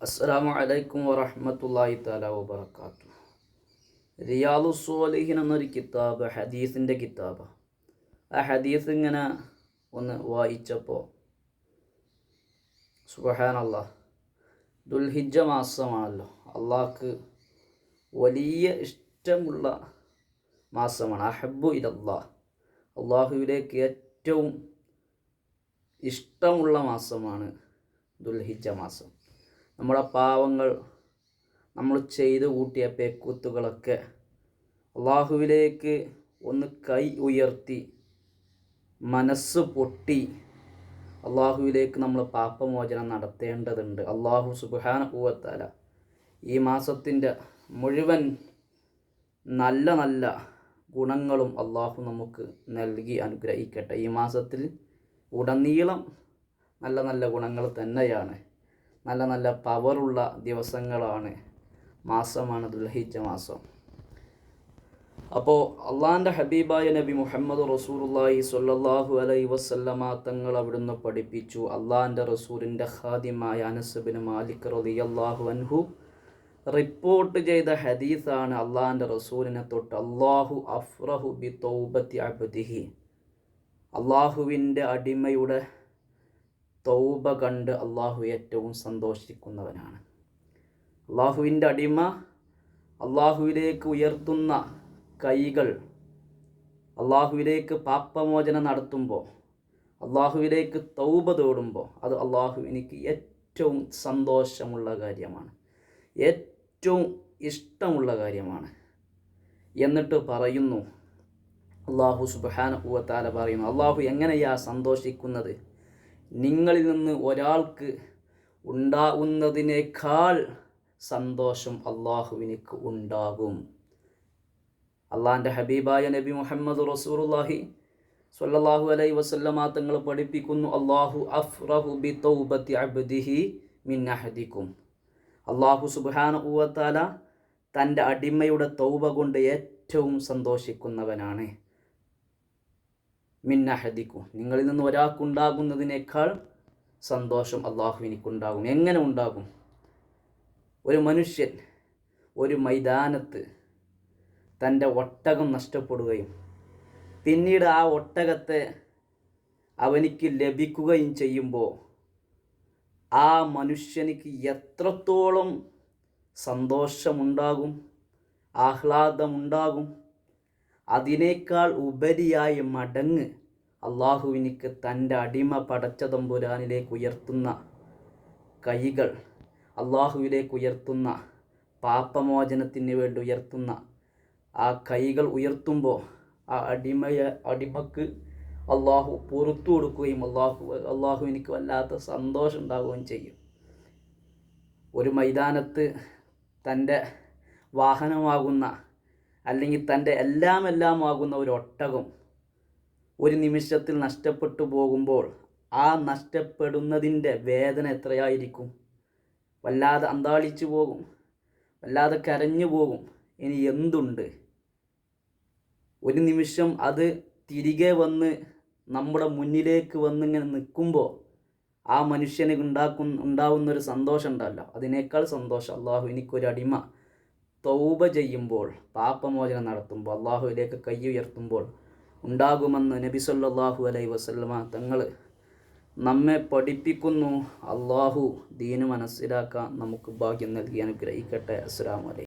അസ്സലാമു അലൈക്കും വറഹമത്തല്ലാഹി താല വബറകാത്തു റിയാലു സ്വാലിഹിൻ എന്നൊരു കിതാബ് ഹദീസിന്റെ കിതാബ്. ആ ഹദീസ് ഇങ്ങനെ ഒന്ന് വായിച്ചപ്പോൾ സുബഹാനല്ല ദുൽഹിജ മാസമാണല്ലോ. അള്ളാഹ്ക്ക് വലിയ ഇഷ്ടമുള്ള മാസമാണ്. അഹബു ഇലല്ലാ അള്ളാഹുവിലേക്ക് ഏറ്റവും ഇഷ്ടമുള്ള മാസമാണ് ദുൽഹിജ മാസം. നമ്മുടെ പാവങ്ങൾ നമ്മൾ ചെയ്തു കൂട്ടിയ പേക്കൂത്തുകളൊക്കെ അള്ളാഹുവിലേക്ക് ഒന്ന് കൈ ഉയർത്തി മനസ്സ് പൊട്ടി അള്ളാഹുവിലേക്ക് നമ്മൾ പാപമോചനം നടത്തേണ്ടതുണ്ട്. അള്ളാഹു സുബാന പൂവത്താല ഈ മാസത്തിന്റെ മുഴുവൻ നല്ല നല്ല ഗുണങ്ങളും അള്ളാഹു നമുക്ക് നൽകി അനുഗ്രഹിക്കട്ടെ. ഈ മാസത്തിൽ ഉടനീളം നല്ല നല്ല ഗുണങ്ങൾ തന്നെയാണ്. നല്ല നല്ല പവറുള്ള ദിവസങ്ങളാണ് മാസമാണ് ദുൽഹിജ മാസം. അപ്പോൾ അള്ളാന്റെ ഹബീബായ നബി മുഹമ്മദ് റസൂലുള്ളാഹി സ്വല്ലല്ലാഹു അലൈ വസല്ലമ തങ്ങൾ അവിടുന്ന് പഠിപ്പിച്ചു. അള്ളാന്റെ റസൂലിന്റെ ഖാദിമായ അനസബിന് മാലിക് റളിയല്ലാഹു അൻഹു റിപ്പോർട്ട് ചെയ്ത ഹദീസാണ് അള്ളാഹിന്റെ റസൂലിനെ തൊട്ട് അള്ളാഹു അഫ്റഹു ബി തൗബത്തി അബ്ദിഹി. അള്ളാഹുവിന്റെ അടിമയുടെ തൗബ കണ്ട് അള്ളാഹു ഏറ്റവും സന്തോഷിക്കുന്നവനാണ്. അള്ളാഹുവിന്റെ അടിമ അള്ളാഹുവിലേക്ക് ഉയർത്തുന്ന കൈകൾ അള്ളാഹുവിലേക്ക് പാപ്പമോചനം നടത്തുമ്പോൾ അള്ളാഹുവിലേക്ക് തൗബ തോടുമ്പോൾ അത് അള്ളാഹു എനിക്ക് ഏറ്റവും സന്തോഷമുള്ള കാര്യമാണ്. ഏറ്റവും ഇഷ്ടമുള്ള കാര്യമാണ്. എന്നിട്ട് പറയുന്നു അള്ളാഹു സുബാന പൂവത്താല പറയുന്നു അള്ളാഹു എങ്ങനെയാ സന്തോഷിക്കുന്നത്? നിങ്ങളിൽ നിന്ന് ഒരാൾക്ക് ഉണ്ടാകുന്നതിനേക്കാൾ സന്തോഷം അള്ളാഹുവിനിക്ക് ഉണ്ടാകും. അള്ളാഹിന്റെ ഹബീബായ നബി മുഹമ്മദ് റസൂറുല്ലാഹി സ്വല്ലല്ലാഹു അലൈ വസല്ലമ തങ്ങൾ പഠിപ്പിക്കുന്നു അള്ളാഹു അഫ്റഹു ബി തൗബത്തി അബ്ദിഹി മിന്നഹദിക്കും അള്ളാഹു സുബാന ഊവത്താല തന്റെ അടിമയുടെ തൗബ കൊണ്ട് ഏറ്റവും സന്തോഷിക്കുന്നവനാണ്. മിന്നഹദിക്കും നിങ്ങളിൽ നിന്ന് ഒരാൾക്കുണ്ടാകുന്നതിനേക്കാൾ സന്തോഷം അള്ളാഹു എനിക്കുണ്ടാകും. എങ്ങനെ ഉണ്ടാകും? ഒരു മനുഷ്യൻ ഒരു മൈതാനത്ത് തന്റെ ഒട്ടകം നഷ്ടപ്പെടുകയും പിന്നീട് ആ ഒട്ടകത്തെ അവനിക്ക് ലഭിക്കുകയും ചെയ്യുമ്പോൾ ആ മനുഷ്യനിക്ക് എത്രത്തോളം സന്തോഷമുണ്ടാകും ആഹ്ലാദമുണ്ടാകും അതിനേക്കാൾ ഉപരിയായി മടങ്ങ് അള്ളാഹുവിനിക്ക് തന്റെ അടിമ പടച്ച തമ്പുരാനിലേക്ക് ഉയർത്തുന്ന കൈകൾ അള്ളാഹുവിലേക്ക് ഉയർത്തുന്ന പാപമോചനത്തിന് വേണ്ടി ഉയർത്തുന്ന ആ കൈകൾ ഉയർത്തുമ്പോൾ ആ അടിമയെ അടിമക്ക് അള്ളാഹു പുറത്തു കൊടുക്കുകയും അള്ളാഹു അള്ളാഹുവിനിക്ക് വല്ലാത്ത സന്തോഷം ഉണ്ടാവുകയും ചെയ്യും. ഒരു മൈതാനത്ത് തന്റെ വാഹനമാകുന്ന അല്ലെങ്കിൽ തന്റെ എല്ലാം എല്ലാം ആകുന്ന ഒരു ഒട്ടകം ഒരു നിമിഷത്തിൽ നഷ്ടപ്പെട്ടു പോകുമ്പോൾ ആ നഷ്ടപ്പെടുന്നതിന്റെ വേദന എത്രയായിരിക്കും? വല്ലാതെ അന്താളിച്ചു പോകും വല്ലാതെ കരഞ്ഞു പോകും. ഇനി എന്തുണ്ട്? ഒരു നിമിഷം അത് തിരികെ വന്ന് നമ്മുടെ മുന്നിലേക്ക് വന്നിങ്ങനെ നിൽക്കുമ്പോൾ ആ മനുഷ്യന് ഉണ്ടാക്കുന്ന ഉണ്ടാവുന്ന ഒരു സന്തോഷം ഉണ്ടല്ലോ. അതിനേക്കാൾ സന്തോഷം. അള്ളാഹു എനിക്കൊരു അടിമ. തൗബ ചെയ്യുമ്പോൾ പാപമോചനം നടത്തുമ്പോൾ അള്ളാഹുവിലേക്ക് കൈ ഉയർത്തുമ്പോൾ ഉണ്ടാകുമെന്ന് നബി സല്ലാഹു അലൈ വസല്ലമ തങ്ങൾ നമ്മെ പഠിപ്പിക്കുന്നു. അള്ളാഹു ദീന് മനസ്സിലാക്കാൻ നമുക്ക് ഭാഗ്യം നൽകി. അനുഗ്രഹിക്കട്ടെ. അസ്സലാമു അലൈക്കും.